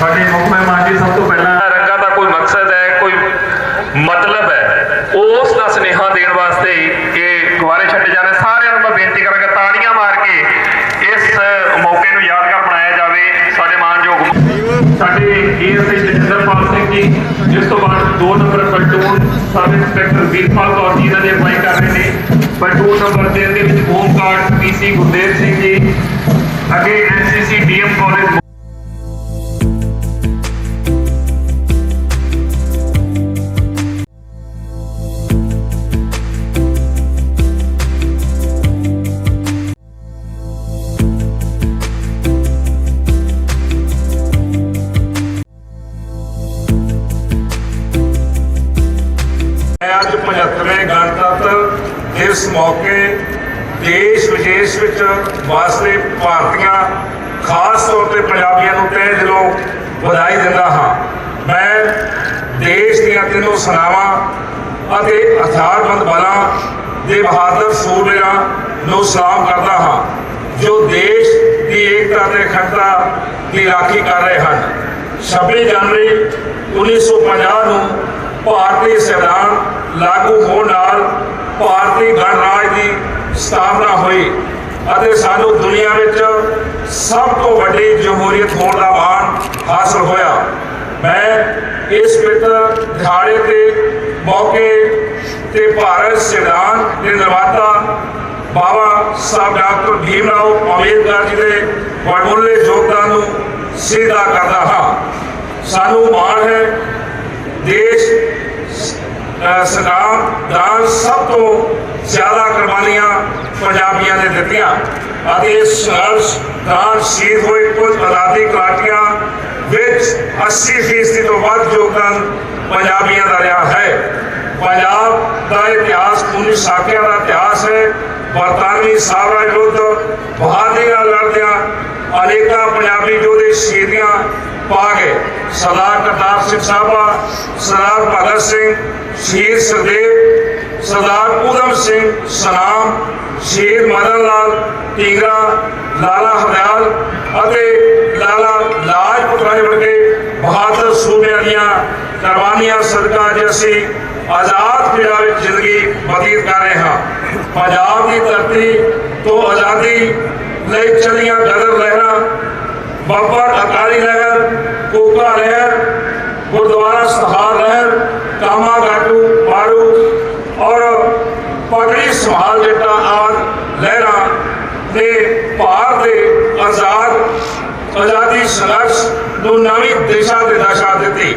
ਸਾਡੇ ਮੁੱਖ ਮਹਿਮਾਨ ਜੀ ਸਭ ਤੋਂ ਪਹਿਲਾਂ ਰੰਗਾਂ ਦਾ ਕੋਈ ਮਕਸਦ ਹੈ ਕੋਈ ਮਤਲਬ ਹੈ ਉਸ ਦਾ ਸੁਨੇਹਾ ਦੇਣ ਵਾਸਤੇ ਇਹ ਗੁਬਾਰੇ ਛੱਡੇ ਜਾ ਰਹੇ। ਸਾਰਿਆਂ ਨੂੰ ਮੈਂ ਬੇਨਤੀ ਕਰਾਂਗਾ ਤਾੜੀਆਂ ਮਾਰ ਕੇ ਇਸ ਮੌਕੇ ਨੂੰ ਯਾਦਗਾਰ ਬਣਾਇਆ ਜਾਵੇ ਸਾਡੇ ਮਾਨਯੋਗ ਸਾਡੇ ਏਐਸਆਈ ਜਤਿੰਦਰਪਾਲ ਸਿੰਘ ਜੀ ਜਿਸ ਤੋਂ ਬਾਅਦ 2 number platoon sub inspector Veerpal Kaur ji ਇਹਨਾਂ ਦੀ ਅਗਵਾਈ ਕਰ ਰਹੇ ਨੇ। ਪਲਟੂਨ ਨੰਬਰ 3 ਦੇ ਵਿੱਚ ਹੋਮਗਾਰਡ ਪੀਸੀ ਗੁਰਦੇਵ ਸਿੰਘ ਜੀ ਮੈਂ ਅੱਜ 75ਵੇਂ ਗਣਤੰਤਰ ਦਿਵਸ ਮੌਕੇ ਦੇਸ਼ ਵਿਦੇਸ਼ ਵਿੱਚ ਵਾਸਤੇ ਭਾਰਤੀਆਂ, ਖਾਸ ਤੌਰ ਤੇ ਪੰਜਾਬੀਆਂ ਨੂੰ ਤਹਿ ਦਿਲੋਂ ਵਧਾਈ ਦਿੰਦਾ ਹਾਂ। ਮੈਂ ਦੇਸ਼ ਦੀਆਂ ਤਿੰਨੋਂ ਸੈਨਾਵਾਂ ਅਤੇ ਹਥਿਆਰਬੰਦ ਬਲਾਂ ਦੇ ਬਹਾਦਰ ਸੂਰਮਿਆਂ ਨੂੰ ਸਲਾਮ ਕਰਦਾ ਹਾਂ, ਜੋ ਦੇਸ਼ ਦੀ ਏਕਤਾ ਤੇ ਅਖੰਡਤਾ ਦੀ ਰਾਖੀ ਕਰ ਰਹੇ ਹਨ। 26 ਜਨਵਰੀ 1950 ਨੂੰ ਭਾਰਤੀ ਸੰਵਿਧਾਨ ਲਾਗੂ ਹੋਣ ਨਾਲ ਭਾਰਤੀ ਗਣਰਾਜ ਦੀ ਸਥਾਪਨਾ ਹੋਈ ਅਤੇ ਸਾਨੂੰ ਦੁਨੀਆ ਵਿੱਚ ਸਭ ਤੋਂ ਵੱਡੀ ਜਮਹੂਰੀਅਤ ਹੋਣ ਦਾ ਮਾਣ ਹਾਸਲ ਹੋਇਆ। ਮੈਂ ਇਸ ਪਵਿੱਤਰ ਦਿਹਾੜੇ ਤੇ ਮੌਕੇ ਤੇ ਭਾਰਤ ਸੰਵਿਧਾਨ ਦੇ ਨਿਰਮਾਤਾ ਬਾਬਾ ਸਾਹਿਬ ਡਾਕਟਰ ਭੀਮ ਰਾਓ ਅੰਬੇਦਕਰ ਜੀ ਦੇ ਵਡਮੁੱਲੇ ਯੋਗਦਾਨ ਨੂੰ ਸਿੱਧਾ ਕਰਦਾ ਹਾਂ। ਸਾਨੂੰ ਮਾਣ ਹੈ ਦੇਸ਼, ਅਹ ਦਾ ਸਭ ਤੋਂ ਜ਼ਿਆਦਾ ਕੁਰਬਾਨੀਆਂ ਪੰਜਾਬੀਆਂ ਨੇ ਦਿੱਤੀਆਂ ਅਤੇ ਇਸ ਸੰਘਰਸ਼ ਦੌਰਾਨ ਸ਼ਹੀਦ ਹੋਏ ਕੁਝ ਆਜ਼ਾਦੀ ਘਾਟੀਆਂ ਵਿੱਚ 80% ਤੋਂ ਵੱਧ ਯੋਗਦਾਨ ਪੰਜਾਬੀਆਂ ਦਾ ਰਿਹਾ ਹੈ। ਪੰਜਾਬ ਦਾ ਇਤਿਹਾਸ ਪੂਰੀ ਸਾਖਿਆਂ ਦਾ ਇਤਿਹਾਸ ਹੈ। ਬਰਤਾਨਵੀ ਸਾਮਰਾਜ ਵਿਰੁੱਧ ਬਹਾਦਰੀ ਨਾਲ ਲੜਦਿਆਂ ਅਨੇਕਾਂ ਪੰਜਾਬੀ ਯੋਧੇ ਸ਼ਹੀਦੀਆਂ ਪਾ ਗਏ ਸਰਦਾਰ ਕਰਤਾਰ ਸਿੰਘ ਸਾਹਿਬਾ ਸਰਦਾਰ ਭਗਤ ਸਿੰਘ ਸ਼ਹੀਦ ਸੁਖਦੇਵ ਸਰਦਾਰ ਊਧਮ ਸਿੰਘ ਸਨਾਮ ਸ਼ਹੀਦ ਮਦਨ ਲਾਲ ਟੀਗਰਾ ਲਾਲਾ ਹਰਦਿਆਲ ਅਤੇ ਲਾਲਾ ਲਾਜਪਤ ਰਾਏ ਵਰਗੇ ਬਹਾਦਰ ਸੂਬਿਆਂ ਦੀਆਂ ਕੁਰਬਾਨੀਆਂ ਸਦਕਾ ਅੱਜ ਅਸੀਂ ਆਜ਼ਾਦ ਪੰਜਾਬ ਵਿੱਚ ਜ਼ਿੰਦਗੀ ਬਤੀਤ ਕਰ ਰਹੇ ਹਾਂ ਪੰਜਾਬ ਦੀ ਧਰਤੀ ਤੋਂ ਆਜ਼ਾਦੀ ਲਈ ਚਲੀਆਂ ਗਦਰ ਲਹਿਰਾਂ ਬਾਬਰ ਅਕਾਲੀ ਲਹਿਰ ਸੰਭਾਲ ਜੱਟਾ ਆਦ ਲਹਿਰਾਂ ਨੇ ਭਾਰ ਦੇ ਆਜ਼ਾਦ, ਆਜ਼ਾਦੀ ਸੰਘਰਸ਼ ਨੂੰ ਨਵੀਂ ਦਿਸ਼ਾ ਤੇ ਦਸ਼ਾ ਦਿੱਤੀ